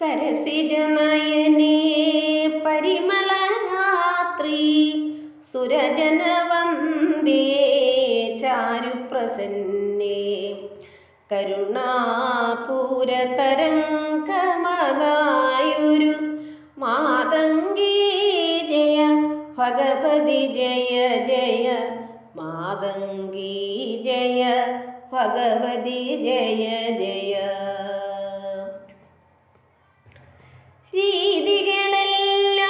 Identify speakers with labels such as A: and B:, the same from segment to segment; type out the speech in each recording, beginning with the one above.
A: സരസിജനയനേ പരിമളഗാത്രി സുരജനവന്ദേ ചാരുപ്രസന്നേ. കരുണാപൂരതരംഗമതായൊരു മാതംഗീ ജയ ഭഗവതി ജയ ജയ. മാതംഗീ ജയ ഭഗവതി ജയ ജയ. രീതികളെല്ലാം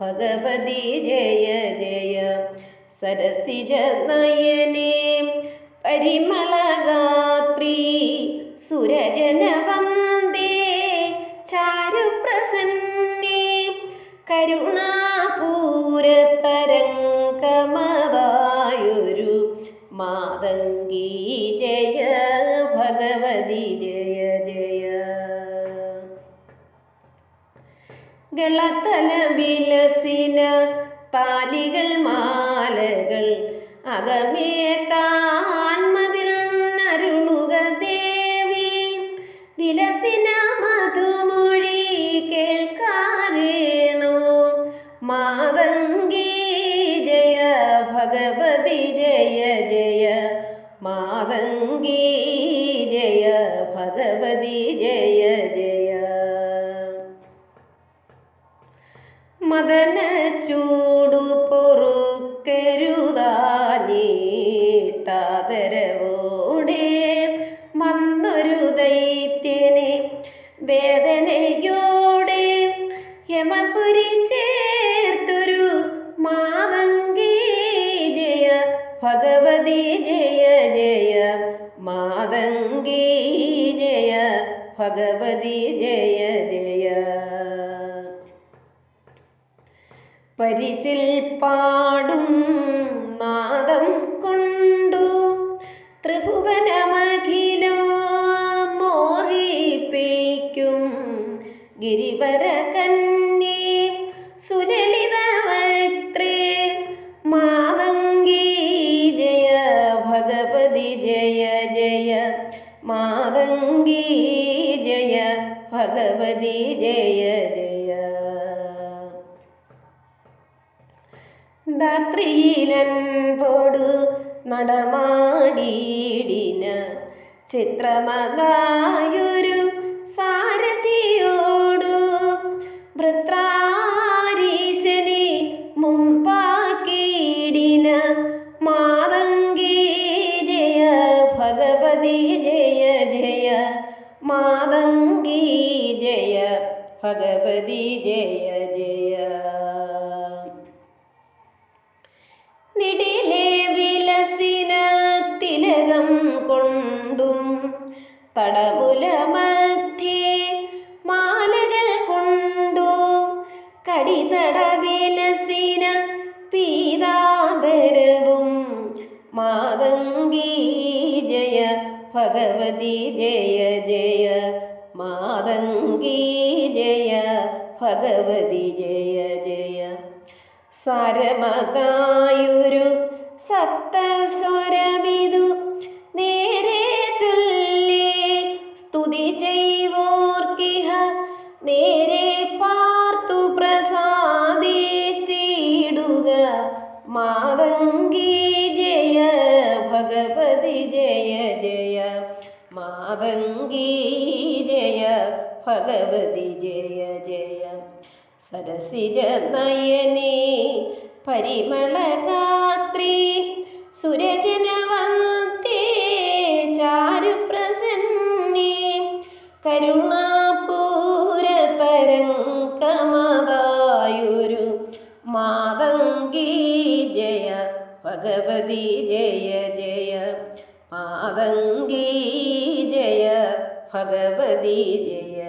A: ഭഗവതി ജയ ജയ. സരസിജ നയനേ പരിമളഗാത്രി കരുണാപൂരതരംഗമതായൊരു മാതങ്കി ജയ ഭഗവതി ജയ ജയ. ഗളത്തല വിലസിന താലികൾ മാലകൾ അകമേ കാൺമതിൽ ഭഗവതി ജയ ജയ മാതംഗീ ജയ ഭഗവതി ജയ ജയ. മദന ചൂടു പൊറുക്കരുതാനീട്ടാതരവോടെ ഭഗവതി ജയ ജയ. പരിചിൽ പാടും നാദം കൊണ്ടു ത്രിഭുവനമഖിലം മോഹിപ്പിക്കും ഗിരിവര കന്യേ സുലളിത വക്ത്രേ മാതംഗീ ജയ ഭഗവതി ജയ ജയ. മാതംഗീ ജയ ഭഗവതി ജയ ജയ. ദാത്രിയിലൻപോടു നടമാടിയിടിന ചിത്രമതായൊരു സാരഥിയോടു വൃത്രാരീശനെ മുമ്പാക്കിയിടിന മാതംഗി ജയ ഭഗവതി ജയ. ജയ ജയ നിടിലെ വിലസിന തിലകം കൊണ്ടും തടമുല മധ്യേ മാലകൾ കൊണ്ടും കടിതട വിലസിന പീതാംബരവും മാതങ്കി ജയ ഭഗവതി ജയ ജയ മാതംഗീ ജയ ഭഗവതി ജയ ജയ. സാരമതായൊരു സത്തസ്വരമിതു നേരെ ചൊല്ലി സ്തുതി ചെയ്വോർക്കിഹ നേരെ പാർത്തു പ്രസാദിച്ചിടുക മാതംഗീ മാതംഗീ ജയ ഭഗവതി ജയ ജയ. സരസിജ നയനേ പരിമളഗാത്രി. സുരജനവന്തേ ചാരുപ്രസന്നേ കരുണാപൂരതരംഗമതായൊരു മാതംഗീ ജയ. ഭഗവതി ജയ ജയ. മാതംഗീ ജയ ഭഗവതി ജയ ജയ